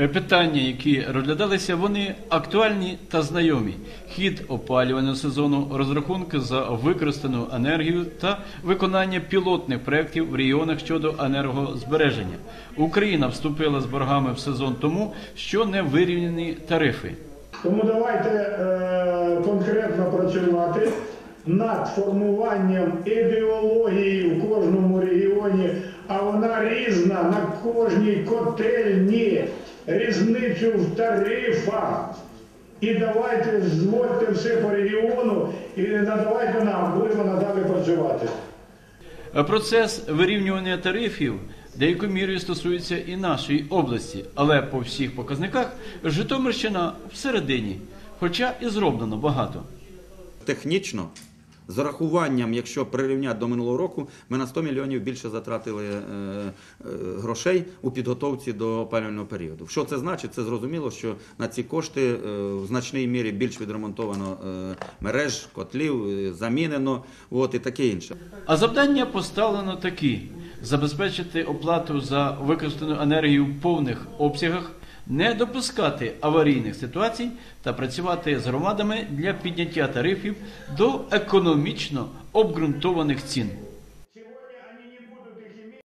Е, Питання, які розглядалися, вони актуальні та знайомі. Хід опалювального сезону, розрахунки за використану енергію та виконання пілотних проєктів в регіонах щодо енергозбереження. Україна вступила з боргами в сезон тому, що не вирівняні тарифи. Тому давайте е, конкретно працювати над формуванням ідеології в кожному регіоні, а вона різна на кожній котельні, різницю в тарифах. І давайте зводьте все по регіону і надавайте нам, будемо надалі працювати. Процес вирівнювання тарифів деякою мірою стосується і нашої області, але по всіх показниках Житомирщина всередині, хоча і зроблено багато. Технічно, з урахуванням, якщо прирівняти до минулого року, ми на 100 мільйонів більше затратили е, е, грошей у підготовці до опалювального періоду. Що це значить? Це зрозуміло, що на ці кошти е, в значній мірі більш відремонтовано мереж, котлів, замінено, от, і таке інше. А завдання поставлено такі: забезпечити оплату за використану енергію в повних обсягах, не допускати аварійних ситуацій та працювати з громадами для підняття тарифів до економічно обґрунтованих цін.